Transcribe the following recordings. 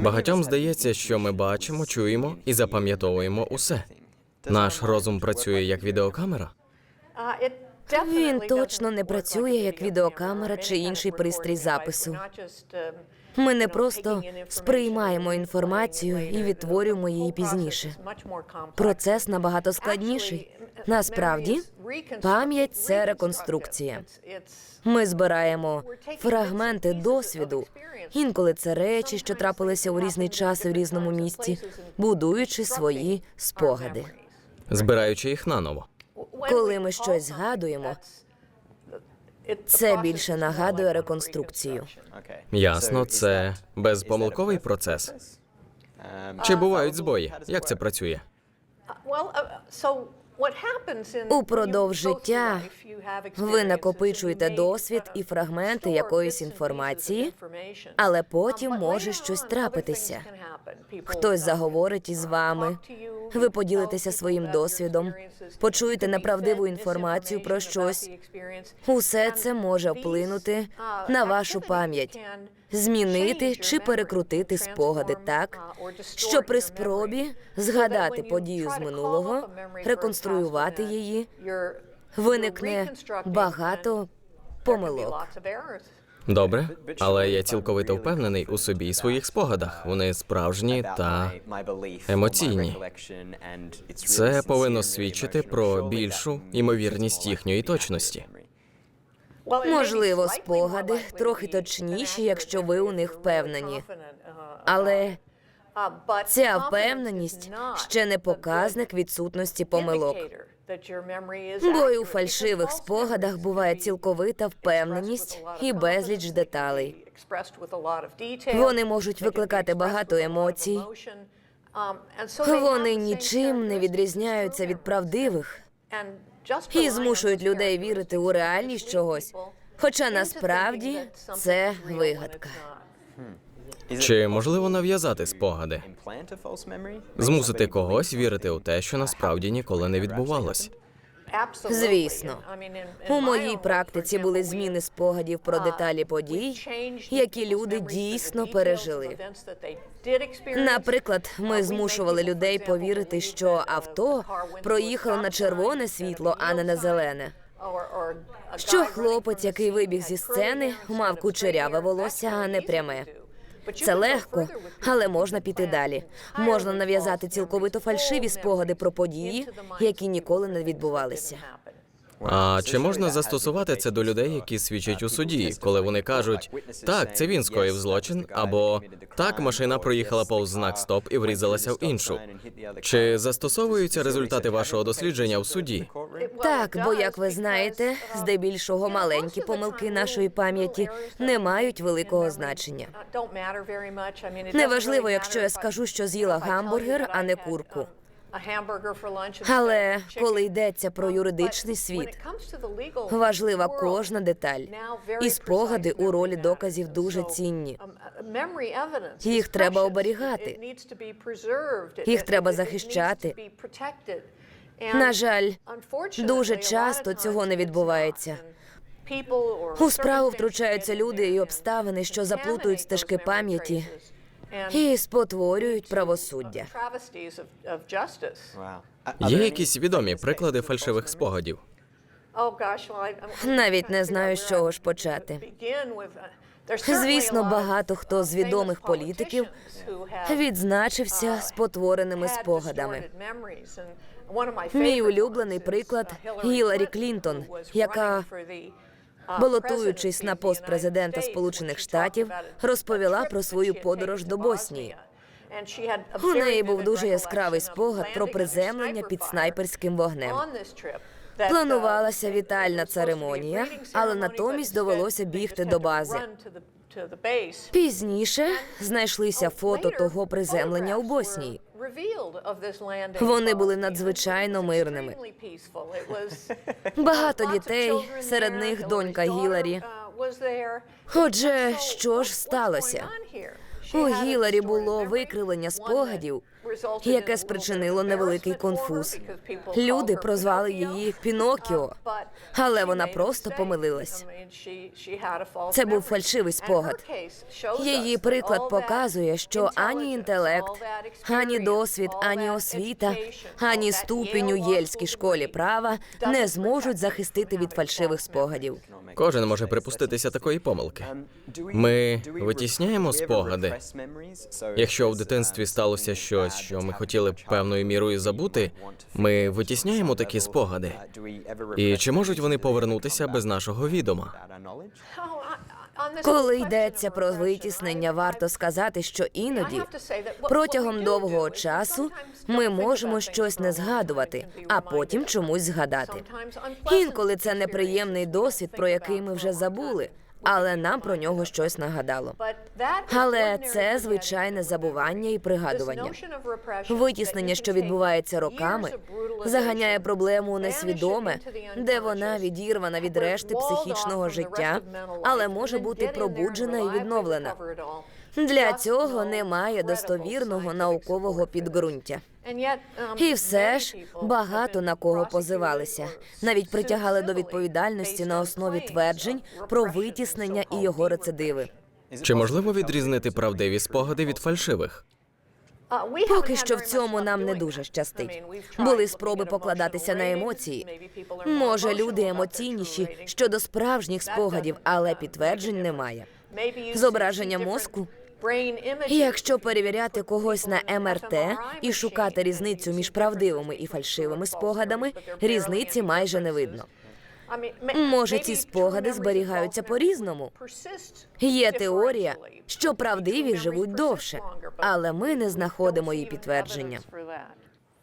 Багатьом здається, що ми бачимо, чуємо і запам'ятовуємо усе. Наш розум працює як відеокамера. Він точно не працює як відеокамера чи інший пристрій запису. Ми не просто сприймаємо інформацію і відтворюємо її пізніше. Процес набагато складніший. Насправді, пам'ять це реконструкція. Ми збираємо фрагменти досвіду. Інколи це речі, що трапилися у різний час і в різному місці, будуючи свої спогади. збираючи їх наново. Коли ми щось згадуємо, це більше нагадує реконструкцію. Ясно, це безпомилковий процес. Чи бувають збої? Як це працює? Упродовж життя ви накопичуєте досвід і фрагменти якоїсь інформації, але потім може щось трапитися. Хтось заговорить із вами, ви поділитеся своїм досвідом, почуєте неправдиву інформацію про щось. Усе це може вплинути на вашу пам'ять, змінити чи перекрутити спогади так, що при спробі згадати подію з минулого, реконструювати її, виникне багато помилок. Добре, але я цілковито впевнений у собі і своїх спогадах. Вони справжні та емоційні. Це повинно свідчити про більшу ймовірність їхньої точності. Можливо, спогади трохи точніші, якщо ви у них впевнені. Але ця впевненість ще не показник відсутності помилок. Бо й у фальшивих спогадах буває цілковита впевненість і безліч деталей. Вони можуть викликати багато емоцій. Вони нічим не відрізняються від правдивих і змушують людей вірити у реальність чогось. Хоча насправді це вигадка. Чи можливо нав'язати спогади? Змусити когось вірити у те, що насправді ніколи не відбувалось. Звісно, у моїй практиці були зміни спогадів про деталі подій, які люди дійсно пережили. Наприклад, ми змушували людей повірити, що авто проїхало на червоне світло, а не на зелене. Що хлопець, який вибіг зі сцени, мав кучеряве волосся, а не пряме. Це легко, але можна піти далі. Можна нав'язати цілковито фальшиві спогади про події, які ніколи не відбувалися. А чи можна застосувати це до людей, які свідчать у суді, коли вони кажуть, так, це він скоїв злочин, або так, машина проїхала повз знак стоп і врізалася в іншу? Чи застосовуються результати вашого дослідження в суді? Так, бо як ви знаєте, здебільшого маленькі помилки нашої пам'яті не мають великого значення. Неважливо, якщо я скажу, що з'їла гамбургер, а не курку. Але коли йдеться про юридичний світ, важлива кожна деталь. І спогади у ролі доказів дуже цінні. Їх треба оберігати. Їх треба захищати. На жаль, дуже часто цього не відбувається. У справу втручаються люди і обставини, що заплутують стежки пам'яті і спотворюють правосуддя. Є якісь відомі приклади фальшивих спогадів? Навіть не знаю, з чого ж почати. Звісно, багато хто з відомих політиків відзначився спотвореними спогадами. Мій улюблений приклад Гіларі Клінтон, яка, балотуючись на пост президента Сполучених Штатів, розповіла про свою подорож до Боснії. У неї був дуже яскравий спогад про приземлення під снайперським вогнем. Планувалася вітальна церемонія, але натомість довелося бігти до бази. Пізніше знайшлися фото того приземлення у Боснії. Вони були надзвичайно мирними. Багато дітей, серед них донька Гіларі. Отже, що ж сталося? У Гіларі було викривлення спогадів, яке спричинило невеликий конфуз. Люди прозвали її Пінокіо, але вона просто помилилась. Це був фальшивий спогад. Її приклад показує, що ані інтелект, ані досвід, ані освіта, ані ступінь у Єльській школі права не зможуть захистити від фальшивих спогадів. Кожен може припуститися такої помилки. Ми витісняємо спогади. Якщо в дитинстві сталося щось, що ми хотіли б певною мірою забути, ми витісняємо такі спогади. І чи можуть вони повернутися без нашого відома? Коли йдеться про витіснення, варто сказати, що іноді протягом довгого часу ми можемо щось не згадувати, а потім чомусь згадати. Інколи це неприємний досвід, про який ми вже забули, але нам про нього щось нагадало. Але це звичайне забування і пригадування. Витіснення, що відбувається роками, заганяє проблему у несвідоме, де вона відірвана від решти психічного життя, але може бути пробуджена і відновлена. Для цього немає достовірного наукового підґрунтя. І все ж багато на кого позивалися, навіть притягали до відповідальності на основі тверджень про витіснення і його рецидиви. Чи можливо відрізнити правдиві спогади від фальшивих? Поки що в цьому нам не дуже щастить. Були спроби покладатися на емоції. Може, люди емоційніші щодо справжніх спогадів, але підтверджень немає. Зображення мозку. Якщо перевіряти когось на МРТ і шукати різницю між правдивими і фальшивими спогадами, різниці майже не видно. Може, ці спогади зберігаються по-різному. Є теорія, що правдиві живуть довше, але ми не знаходимо її підтвердження.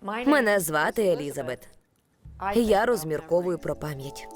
Мене звати Елізабет. Я розмірковую про пам'ять.